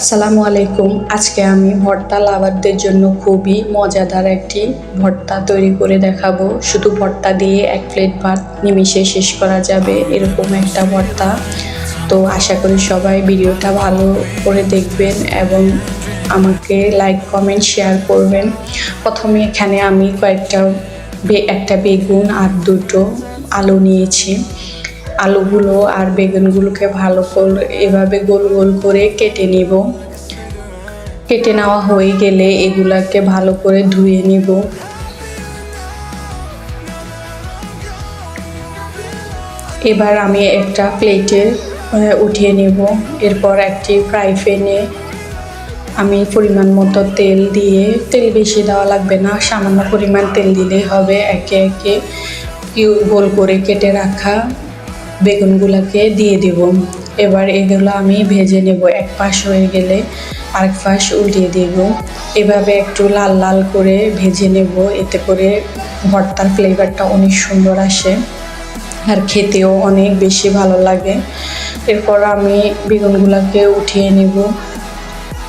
আসসালামু আলাইকুম। আজকে আমি ভর্তা লাভারদের জন্য খুবই মজাদার একটি ভর্তা তৈরি করে দেখাবো। শুধু ভর্তা দিয়ে এক প্লেট ভাত নিমিশে শেষ করা যাবে এরকম একটা ভর্তা। তো আশা করি সবাই ভিডিওটা ভালো করে দেখবেন এবং আমাকে লাইক কমেন্ট শেয়ার করবেন। প্রথমে এখানে আমি কয়েকটা একটা বেগুন আর দুটো আলু নিয়েছি। আলুগুলো আর বেগুনগুলোকে ভালো করে এভাবে গোল গোল করে কেটে নিব। কেটে নেওয়া হয়ে গেলে এগুলাকে ভালো করে ধুয়ে নিব। এবার আমি একটা প্লেটে উঠিয়ে নেব। এরপর একটি ফ্রাই প্যানে আমি পরিমাণ মতো তেল দিয়ে, তেল বেশি দেওয়া লাগবে না, সামান্য পরিমাণ তেল দিলেই হবে। একে একে গোল করে কেটে রাখা। বেগুনগুলোকে দিয়ে দেব। এবার এগুলো আমি ভেজে নেব। এক পাশ হয়ে গেলে আরেক পাশ উল্টিয়ে দেব। এভাবে একটু লাল লাল করে ভেজে নেব। এতে করে ভর্তার ফ্লেভারটা অনেক সুন্দর আসে আর খেতেও অনেক বেশি ভালো লাগে। এরপর আমি বেগুনগুলোকে উঠিয়ে নেব।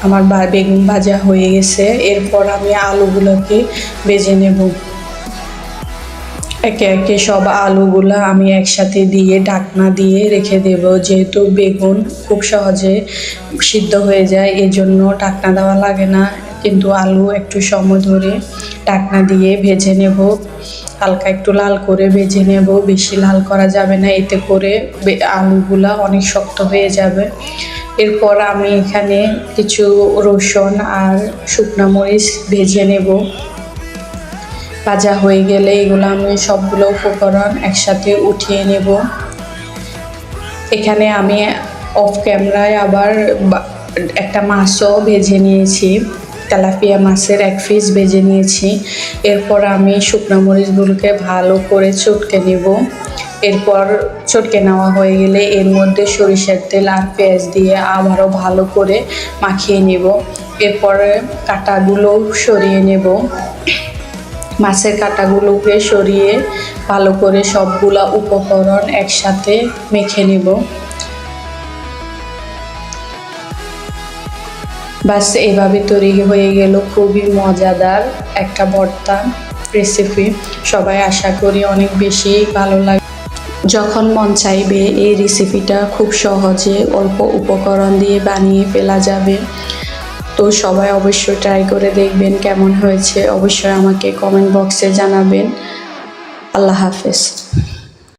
আমার বেগুন ভাজা হয়ে গেছে। এরপর আমি আলুগুলোকে ভেজে নেব। একে একে সব আলুগুলো আমি একসাথে দিয়ে ঢাকনা দিয়ে রেখে দেব। যেহেতু বেগুন খুব সহজে সিদ্ধ হয়ে যায়, এজন্য ঢাকনা দেওয়া লাগে না। কিন্তু আলু একটু সময় ধরে ঢাকনা দিয়ে ভেজে নেব। হালকা একটু লাল করে ভেজে নেব। বেশি লাল করা যাবে না, এতে করে আলুগুলা অনেক শক্ত হয়ে যাবে। এরপর আমি এখানে কিছু রসুন আর শুকনো মরিচ ভেজে নেব। ভাজা হয়ে গেলে এগুলো আমি সবগুলো উপকরণ একসাথে উঠিয়ে নেব। এখানে আমি অফ ক্যামেরায় আবার একটা মাছও ভেজে নিয়েছি। তেলাপিয়া মাছের এক পিস ভেজে নিয়েছি। এরপর আমি শুকনো মরিচগুলোকে ভালো করে চটকে নেব। এরপর চটকে নেওয়া হয়ে গেলে এর মধ্যে সরিষার তেল আর পেঁয়াজ দিয়ে আবারও ভালো করে মাখিয়ে নেব। এরপরে কাটাগুলো সরিয়ে নেব। মাছের কাঁটাগুলোকে সরিয়ে ভালো করে সবগুলা উপকরণ একসাথে মেখে নেব। বাস, এভাবে তৈরি হয়ে গেল খুবই মজাদার একটা ভর্তা রেসিপি সবাই আশা করি অনেক বেশি ভালো লাগে যখন মন চাইবে এই রেসিপিটা খুব সহজে অল্প উপকরণ দিয়ে বানিয়ে ফেলা যাবে। তো সবাই অবশ্যই ট্রাই করে দেখবেন কেমন হয়েছে। অবশ্যই আমাকে কমেন্ট বক্সে জানাবেন। আল্লাহ হাফেজ।